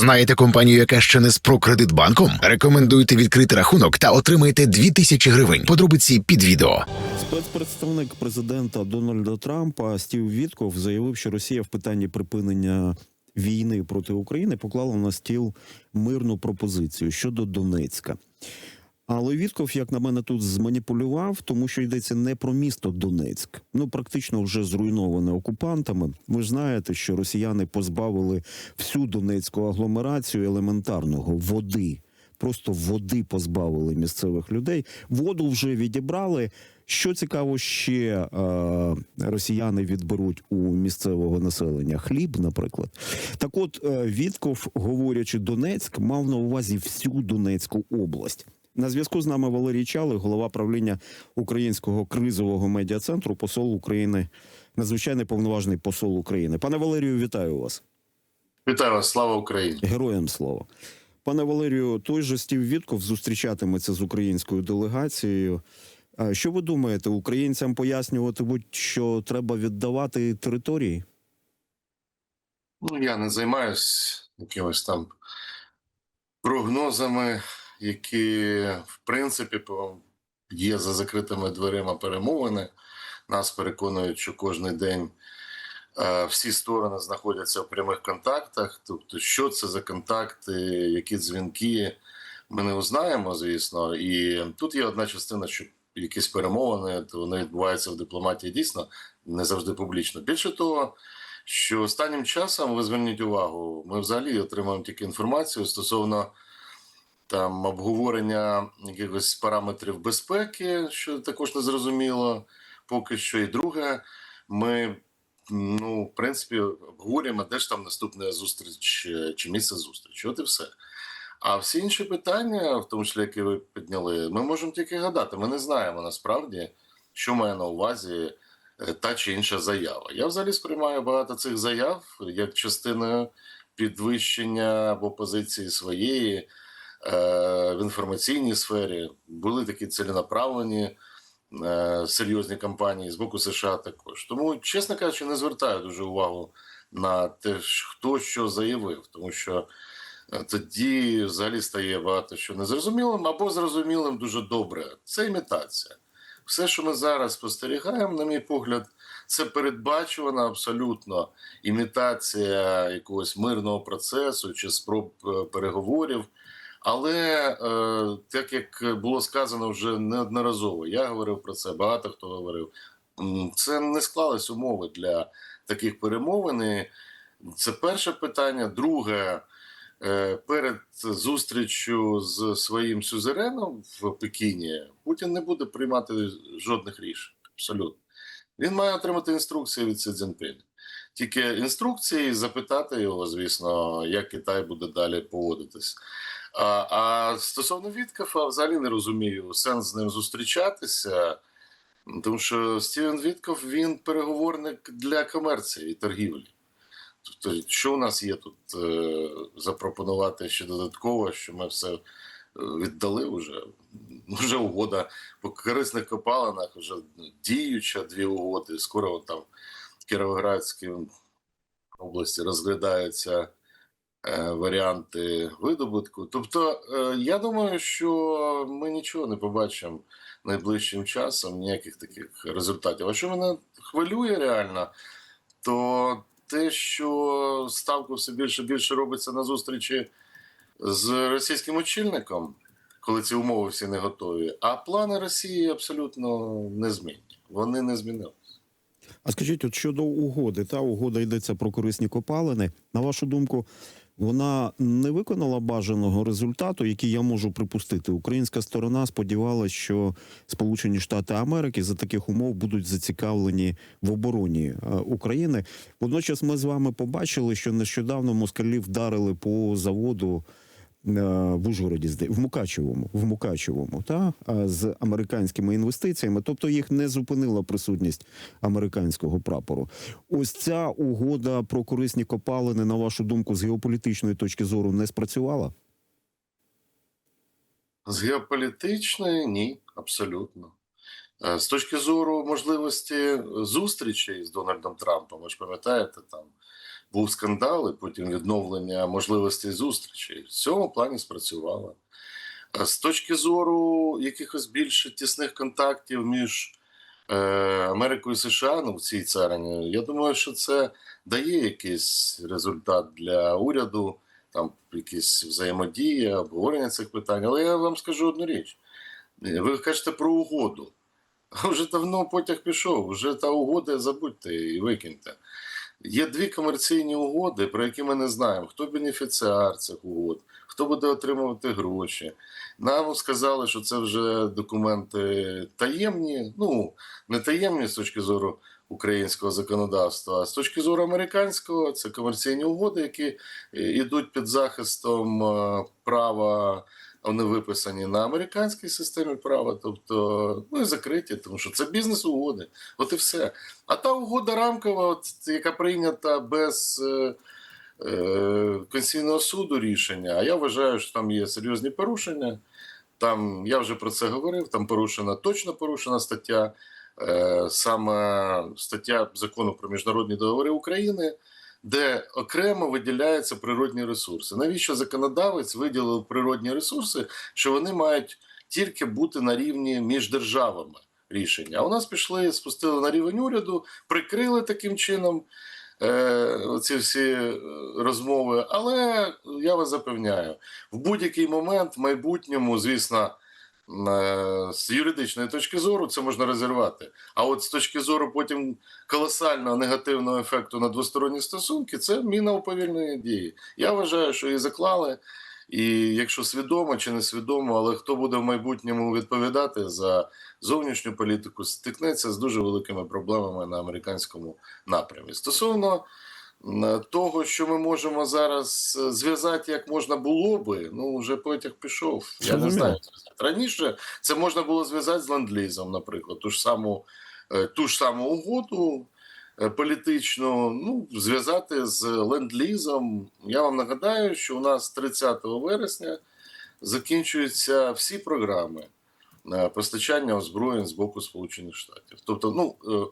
Знаєте компанію, яка ще не з Прокредитбанком? Рекомендуйте відкрити рахунок та отримайте 2000 гривень. Подробиці під відео. Спецпредставник президента Дональда Трампа Стів Вітков заявив, що Росія в питанні припинення війни проти України поклала на стіл мирну пропозицію щодо Донецька. Але Вітков, як на мене, тут зманіпулював, тому що йдеться не про місто Донецьк, ну практично вже зруйноване окупантами. Ви ж знаєте, що росіяни позбавили всю донецьку агломерацію елементарного води. Просто води позбавили місцевих людей. Воду вже відібрали. Що цікаво, ще е, росіяни відберуть у місцевого населення хліб, наприклад. Так, от е, Вітков, говорячи Донецьк, мав на увазі всю Донецьку область. На зв'язку з нами Валерій Чалий, голова правління Українського кризового медіа-центру, посол України, надзвичайний повноважний посол України. Пане Валерію, вітаю вас. Вітаю вас, слава Україні. Героям слава. Пане Валерію, той же Стів Вітков зустрічатиметься з українською делегацією. Що ви думаєте, українцям пояснюватимуть, що треба віддавати території? Ну я не займаюсь якимось там прогнозами, які в принципі є за закритими дверима перемовини. Нас переконують, що кожен день е, всі сторони знаходяться в прямих контактах. Тобто, що це за контакти, які дзвінки, ми не узнаємо, звісно. І тут є одна частина, що якісь перемовини, то вони відбуваються в дипломатії дійсно не завжди публічно. Більше того, що останнім часом ви зверніть увагу, ми взагалі отримуємо тільки інформацію стосовно там обговорення якихось параметрів безпеки, що також не зрозуміло поки що. І друге, ми ну, в принципі, обговорюємо, де ж там наступна зустріч е, чи місце зустрічі. От і все. А всі інші питання, в тому числі, які ви підняли, ми можемо тільки гадати. Ми не знаємо насправді, що має на увазі е, та чи інша заява. Я взагалі сприймаю багато цих заяв як частиною підвищення або позиції своєї в інформаційній сфері. Були такі ціленаправлені е, серйозні кампанії з боку США також. Тому, чесно кажучи, не звертаю дуже увагу на те, хто що заявив, тому що е, тоді взагалі стає багато що незрозумілим або зрозумілим дуже добре. Це імітація. Все, що ми зараз спостерігаємо, на мій погляд, це передбачувана абсолютно імітація якогось мирного процесу чи спроб е, переговорів. Але е, так як було сказано вже неодноразово, я говорив про це, багато хто говорив. Це не склались умови для таких перемовин. Це перше питання. Друге, е, перед зустрічю з своїм сюзереном в Пекіні Путін не буде приймати жодних рішень. Абсолютно. Він має отримати інструкції від Сі Цзіньпіня. Тільки інструкції запитати його, звісно, як Китай буде далі поводитись. А, а стосовно Віткафа, взагалі не розумію сенс з ним зустрічатися, тому що Стівен Вітков він переговорник для комерції і торгівлі. Тобто, що у нас є тут е, запропонувати ще додатково, що ми все е, віддали вже. Вже угода по корисних копалинах, вже діюча дві угоди. Скоро там Кіровоградській області розглядаються е, варіанти видобутку. Тобто, е, я думаю, що ми нічого не побачимо найближчим часом, ніяких таких результатів. А що мене хвилює реально, то те, що ставку все більше і більше робиться на зустрічі з російським очільником, коли ці умови всі не готові, а плани Росії абсолютно не змінні. Вони не змінили. А скажіть, от щодо угоди, та угода йдеться про корисні копалини. На вашу думку, вона не виконала бажаного результату, який я можу припустити. Українська сторона сподівалася, що Сполучені Штати Америки за таких умов будуть зацікавлені в обороні е, України. Водночас, ми з вами побачили, що нещодавно москалі вдарили по заводу. Е, В Ужгороді в Мукачевому, в Мукачевому, та з американськими інвестиціями, тобто їх не зупинила присутність американського прапору. Ось ця угода про корисні копалини, на вашу думку, з геополітичної точки зору не спрацювала? З геополітичної ні, абсолютно. Е, З точки зору можливості зустрічей з Дональдом Трампом, ви ж пам'ятаєте, там був скандал, і потім відновлення можливостей зустрічей. В цьому плані спрацювало. З точки зору якихось більш тісних контактів між е, Америкою і США ну, в цій царині, я думаю, що це дає якийсь результат для уряду, там якісь взаємодії, обговорення цих питань. Але я вам скажу одну річ: ви кажете про угоду. Вже давно потяг пішов, вже та угода забудьте і викиньте. Є дві комерційні угоди, про які ми не знаємо, хто бенефіціар цих угод, хто буде отримувати гроші. Нам сказали, що це вже документи таємні, ну не таємні з точки зору українського законодавства, а з точки зору американського, це комерційні угоди, які йдуть під захистом е, права. Вони виписані на американській системі права, тобто ну і закриті, тому що це бізнес-угоди. От і все. А та угода рамкова, от, яка прийнята без е, е, Конституційного суду рішення, а я вважаю, що там є серйозні порушення. Там я вже про це говорив. Там порушена точно порушена стаття, е, саме стаття закону про міжнародні договори України, де окремо виділяються природні ресурси. Навіщо законодавець виділив природні ресурси, що вони мають тільки бути на рівні між державами рішення? А у нас пішли, спустили на рівень уряду, прикрили таким чином. Е, ці всі е, розмови, але я вас запевняю, в будь-який момент в майбутньому, звісно, з юридичної точки зору це можна розірвати. А от з точки зору потім колосального негативного ефекту на двосторонні стосунки, це міна уповільної дії. Я вважаю, що її заклали. І якщо свідомо чи не свідомо, але хто буде в майбутньому відповідати за зовнішню політику, стикнеться з дуже великими проблемами на американському напрямі. Стосовно того, що ми можемо зараз е, зв'язати, як можна було би, ну вже потяг пішов. Я не знаю. Раніше це можна було зв'язати з ленд-лізом, наприклад, ту ж саму, е, ту ж саму угоду е, політичну, ну, зв'язати з ленд-лізом. Я вам нагадаю, що у нас 30 вересня закінчуються всі програми е, постачання озброєнь з боку Сполучених Штатів. Тобто, ну е,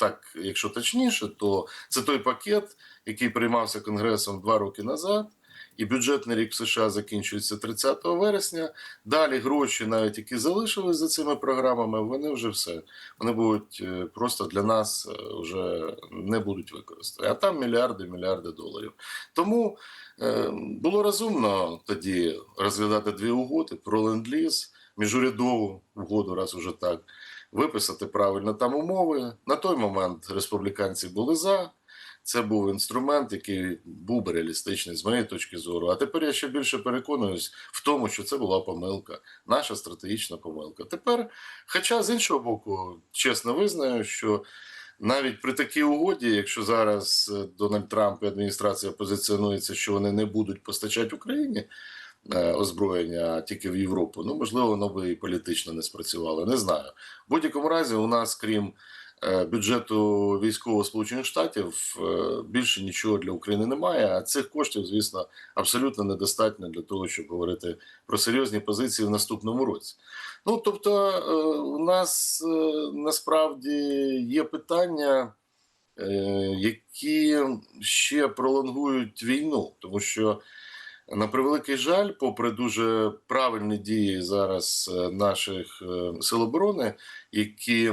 так, якщо точніше, то це той пакет, який приймався Конгресом два роки назад. І бюджетний рік в США закінчується 30 вересня. Далі гроші, навіть які залишились за цими програмами, вони вже все. Вони будуть е, просто для нас е, вже не будуть використані. А там мільярди, мільярди доларів. Тому е, було розумно тоді розглядати дві угоди про ленд-ліз, міжурядову угоду, раз уже так, виписати правильно там умови. На той момент республіканці були за. Це був інструмент, який був би реалістичний з моєї точки зору. А тепер я ще більше переконуюсь в тому, що це була помилка, наша стратегічна помилка. Тепер, хоча з іншого боку, чесно визнаю, що навіть при такій угоді, якщо зараз е, Дональд Трамп і адміністрація позиціонується, що вони не будуть постачати Україні озброєння тільки в Європу, ну можливо, воно би і політично не спрацювало. Не знаю. В будь-якому разі, у нас, крім е, бюджету військового Сполучених Штатів, е, більше нічого для України немає. А цих коштів, звісно, абсолютно недостатньо для того, щоб говорити про серйозні позиції в наступному році. Ну тобто, е, у нас е, насправді є питання, е, які ще пролонгують війну, тому що. На превеликий жаль, попри дуже правильні дії зараз е, наших е, сил оборони, які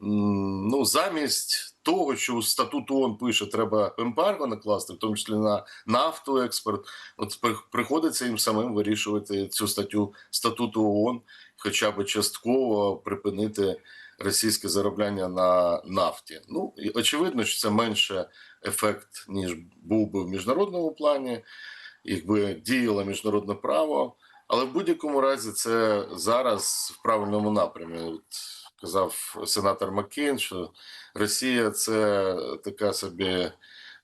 ну замість того, що у статут ООН пише, треба ембарго накласти, в тому числі на нафтоекспорт, от приходиться їм самим вирішувати цю статтю статуту ООН, хоча б частково припинити російське заробляння на нафті. Ну і очевидно, що це менше ефект ніж був би в міжнародному плані якби діяло міжнародне право. Але в будь-якому разі це зараз в правильному напрямі. От казав сенатор Маккейн, що Росія це така собі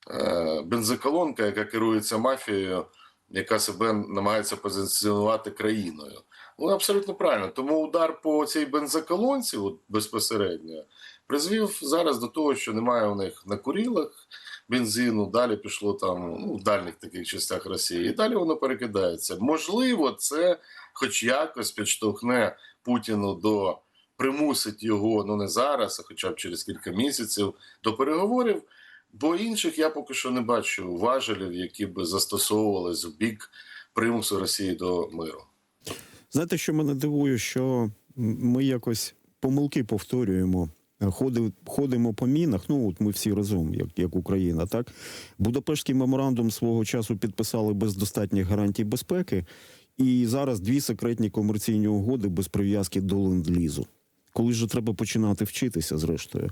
е, бензоколонка, яка керується мафією, яка себе намагається позиціонувати країною. Ну, абсолютно правильно. Тому удар по цій бензоколонці, от безпосередньо, призвів зараз до того, що немає у них на курілах бензину, далі пішло там ну, в дальніх таких частях Росії, і далі воно перекидається. Можливо, це хоч якось підштовхне Путіну до примусить його ну не зараз, а хоча б через кілька місяців до переговорів. Бо інших я поки що не бачу важелів, які би застосовувались в бік примусу Росії до миру. Знаєте, що мене дивує, що ми якось помилки повторюємо. Ходи, ходимо по мінах. Ну от ми всі разом, як, як Україна, так Будапештський меморандум свого часу підписали без достатніх гарантій безпеки, і зараз дві секретні комерційні угоди без прив'язки до ленд-лізу. Коли ж треба починати вчитися, зрештою.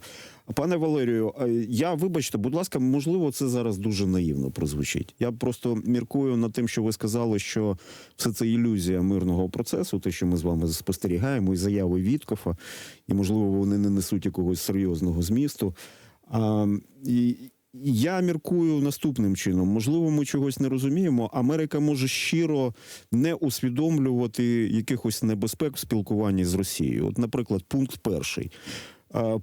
Пане Валерію, е, я вибачте, будь ласка, можливо, це зараз дуже наївно прозвучить. Я просто міркую над тим, що ви сказали, що все це ілюзія мирного процесу, те, що ми з вами спостерігаємо, і заяви Віткофа, і можливо вони не несуть якогось серйозного змісту. А, і, я міркую наступним чином: можливо, ми чогось не розуміємо. Америка може щиро не усвідомлювати якихось небезпек в спілкуванні з Росією. От, наприклад, пункт перший: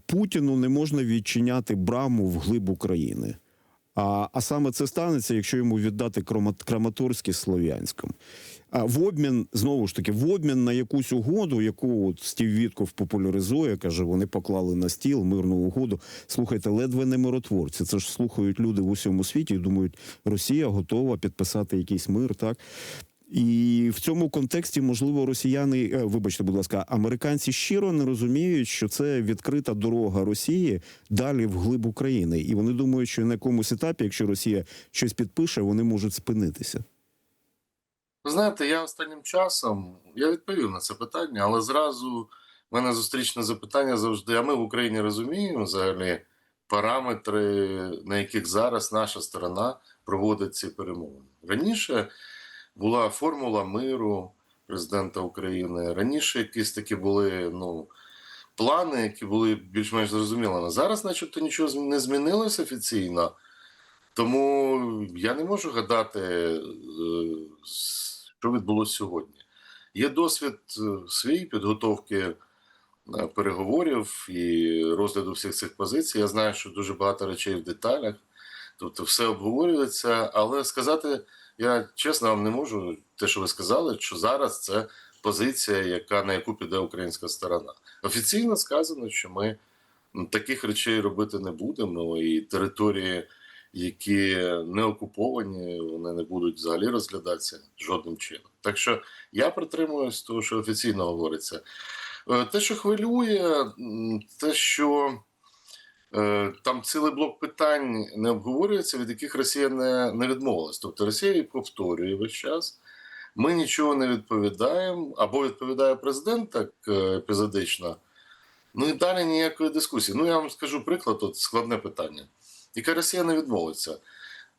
Путіну не можна відчиняти браму в глиб України. А, а саме це станеться, якщо йому віддати Крома- Краматорськ із Слов'янськом. В обмін знову ж таки, в обмін на якусь угоду, яку от Стів Вітков популяризує, каже, вони поклали на стіл мирну угоду. Слухайте, ледве не миротворці. Це ж слухають люди в усьому світі і думають, Росія готова підписати якийсь мир, так. І в цьому контексті, можливо, росіяни, е, вибачте, будь ласка, американці щиро не розуміють, що це відкрита дорога Росії далі в глиб України, і вони думають, що на якомусь етапі, якщо Росія щось підпише, вони можуть спинитися. Ви знаєте, я останнім часом я відповів на це питання, але зразу в мене зустрічне запитання завжди: а ми в Україні розуміємо взагалі параметри, на яких зараз наша сторона проводить ці перемовини. Раніше була формула миру президента України. Раніше якісь такі були ну, плани, які були більш-менш зрозумілими. Зараз, начебто, нічого не змінилося офіційно. Тому я не можу гадати, е, що відбулося сьогодні. Є досвід е, свій підготовки е, переговорів і розгляду всіх цих позицій. Я знаю, що дуже багато речей в деталях, тобто все обговорюється, але сказати я чесно вам не можу те, що ви сказали, що зараз це позиція, яка на яку піде українська сторона. Офіційно сказано, що ми таких речей робити не будемо, і території, які не окуповані, вони не будуть взагалі розглядатися жодним чином. Так що я притримуюсь того, що офіційно говориться. Е, Те, що хвилює, те, що е, там цілий блок питань не обговорюється, від яких Росія не, не відмовилась. Тобто Росія їх повторює весь час. Ми нічого не відповідаємо, або відповідає президент так е, епізодично. Ну і далі ніякої дискусії. Ну я вам скажу приклад, от складне питання. Яка Росія не відмовиться?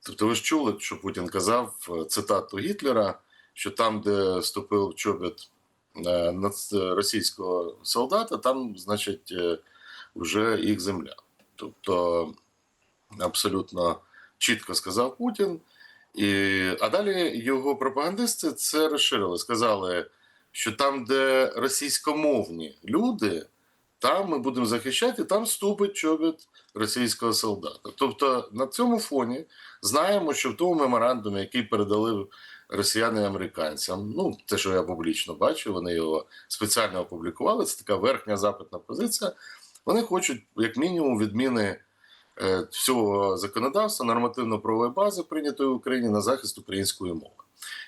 Тобто, ви ж чули, що Путін казав е, цитату Гітлера, що там, де ступив чобіт е, російського солдата, там, значить, е, вже їх земля. Тобто абсолютно чітко сказав Путін. І, а далі його пропагандисти це розширили. Сказали, що там, де російськомовні люди, там ми будемо захищати, там ступить чобіт російського солдата. Тобто на цьому фоні знаємо, що в тому меморандумі, який передали росіяни американцям, ну те, що я публічно бачив, вони його спеціально опублікували. Це така верхня запитна позиція. Вони хочуть, як мінімум, відміни е, всього законодавства, нормативно-правової бази, прийнятої в Україні на захист української мови.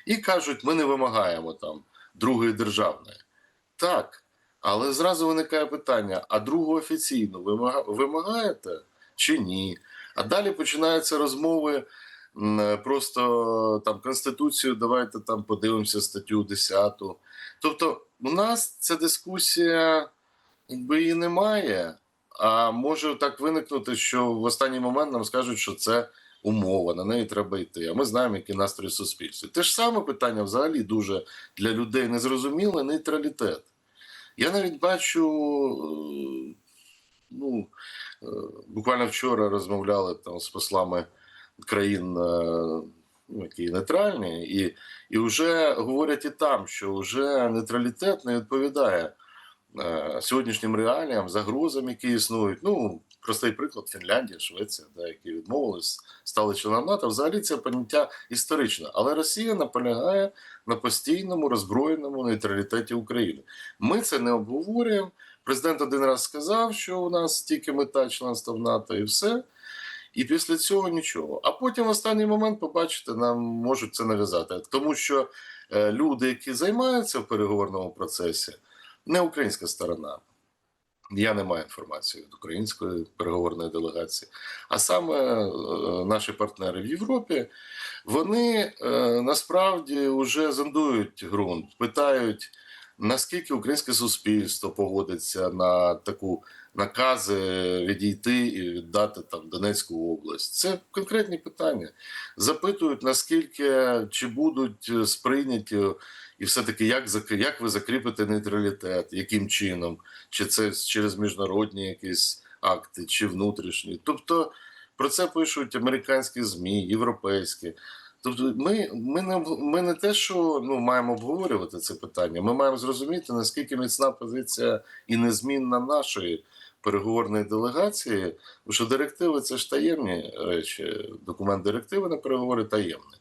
І кажуть, ми не вимагаємо там другої державної. Так, але зразу виникає питання: а другу офіційну вимагаєте чи ні? А далі починаються розмови. Просто там Конституцію, давайте там подивимося статтю 10. Тобто, у нас ця дискусія якби її немає. А може так виникнути, що в останній момент нам скажуть, що це умова, на неї треба йти. А ми знаємо, які настрої в суспільстві. Те ж саме питання взагалі дуже для людей незрозуміле нейтралітет. Я навіть бачу, е, ну, е, буквально вчора розмовляли там з послами країн, е, ну, які нейтральні, і, і вже говорять і там, що вже нейтралітет не відповідає сьогоднішнім реаліям, загрозам, які існують. Ну, простий приклад Фінляндія, Швеція, да, які відмовились, стали членом НАТО. Взагалі це поняття історичне. Але Росія наполягає на постійному роззброєному нейтралітеті України. Ми це не обговорюємо. Президент один раз сказав, що у нас тільки мета членства в НАТО, і все. І після цього нічого. А потім в останній момент, побачите, нам можуть це нав'язати. Тому що е, люди, які займаються в переговорному процесі, не українська сторона. Я не маю інформації від української переговорної делегації. А саме е, наші партнери в Європі, вони е, насправді вже зондують ґрунт, питають, наскільки українське суспільство погодиться на таку накази відійти і віддати там Донецьку область. Це конкретні питання. Запитують, наскільки чи будуть е, сприйняті, і все-таки як, зак- як ви закріпите нейтралітет, яким чином, чи це через міжнародні якісь акти, чи внутрішні. Тобто про це пишуть американські ЗМІ, європейські. Тобто, ми, ми, не, ми не те, що ну, маємо обговорювати це питання, ми маємо зрозуміти, наскільки міцна позиція і незмінна нашої переговорної делегації, бо що директиви це ж таємні речі, документ директиви на переговори таємний.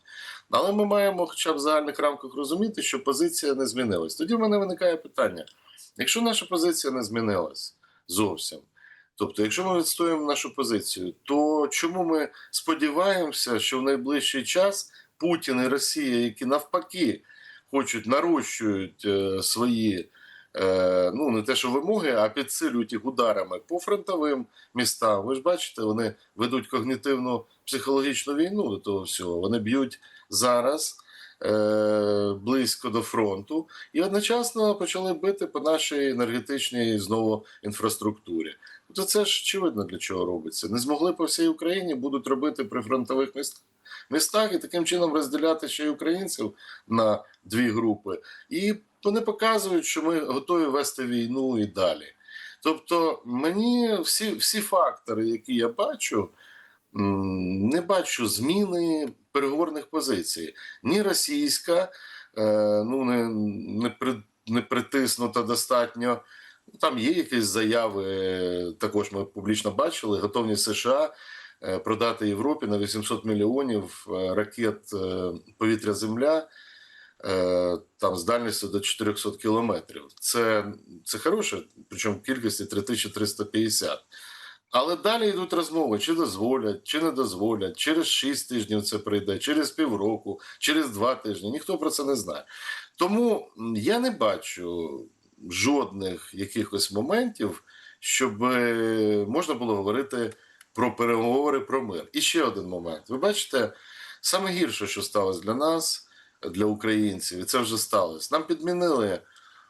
Але ми маємо хоча б в загальних рамках розуміти, що позиція не змінилась. Тоді в мене виникає питання: якщо наша позиція не змінилась зовсім, тобто, якщо ми відстоюємо нашу позицію, то чому ми сподіваємося, що в найближчий час Путін і Росія, які навпаки хочуть нарощують е, свої. Е, Ну, не те, що вимоги, а підсилюють їх ударами по фронтовим містам. Ви ж бачите, вони ведуть когнітивну психологічну війну до того всього. Вони б'ють зараз е, близько до фронту і одночасно почали бити по нашій енергетичній знову інфраструктурі. Тобто це ж очевидно для чого робиться. Не змогли по всій Україні, будуть робити при фронтових міст, містах і таким чином розділяти ще й українців на дві групи. І вони показують, що ми готові вести війну і далі. Тобто, мені всі, всі фактори, які я бачу, не бачу зміни переговорних позицій. Ні російська, е, ну не, не, при, не притиснута достатньо. Там є якісь заяви, також ми публічно бачили, готовність США е, продати Європі на 800 мільйонів е, ракет повітря-земля. Е, Там з дальністю до 400 кілометрів. Це, це хороше, причому в кількості 3350. Але далі йдуть розмови, чи дозволять, чи не дозволять. Через 6 тижнів це прийде, через півроку, через 2 тижні. Ніхто про це не знає. Тому я не бачу жодних якихось моментів, щоб е, можна було говорити про переговори про мир. І ще один момент. Ви бачите, саме гірше, що сталося для нас, для українців, і це вже сталося. Нам підмінили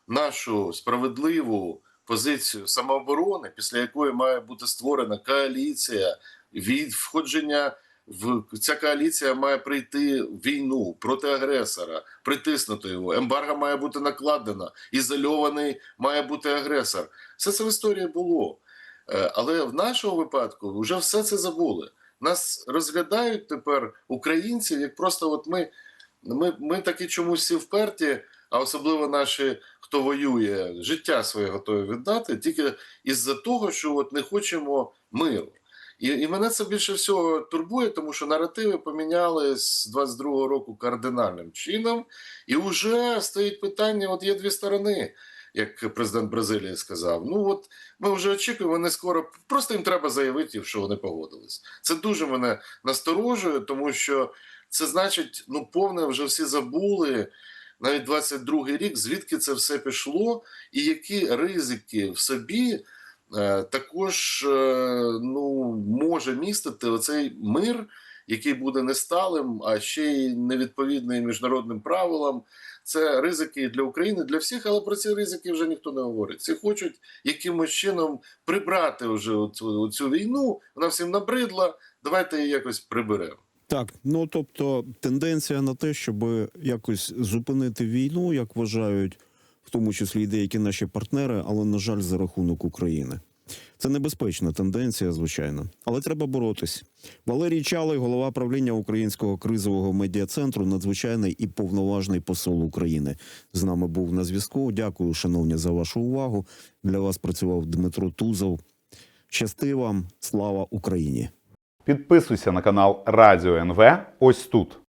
нашу справедливу позицію самооборони, після якої має бути створена коаліція від входження в ця коаліція має прийти в війну проти агресора, притиснути його. Ембарго має бути накладено, ізольований має бути агресор. Все це в історії було. Е, Але в нашому випадку вже все це забули. Нас розглядають тепер українців, як просто от ми, ми, ми такі чомусь всі вперті, а особливо наші, хто воює, життя своє готові віддати, тільки із-за того, що от не хочемо миру. І, і мене це більше всього турбує, тому що наративи помінялись з 22-го року кардинальним чином, і вже стоїть питання: от є дві сторони, як президент Бразилії сказав. Ну от ми вже очікуємо, вони скоро просто їм треба заявити, що вони погодились. Це дуже мене насторожує, тому що це значить, ну повне вже всі забули. Навіть 22-й рік, звідки це все пішло, і які ризики в собі е, також е, ну, може містити оцей мир, який буде несталим, а ще й невідповідний міжнародним правилам. Це ризики для України, для всіх, але про ці ризики вже ніхто не говорить. Всі хочуть якимось чином прибрати вже оцю, оцю війну. Вона всім набридла. Давайте її якось приберемо. Так, ну тобто тенденція на те, щоб якось зупинити війну, як вважають, в тому числі і деякі наші партнери, але на жаль, за рахунок України. Це небезпечна тенденція, звичайно, але треба боротись. Валерій Чалий, голова правління Українського кризового медіа-центру, надзвичайний і повноважний посол України. З нами був на зв'язку. Дякую, шановні, за вашу увагу. Для вас працював Дмитро Тузов. Щасти вам, слава Україні! Підписуйся на канал Радіо НВ ось тут.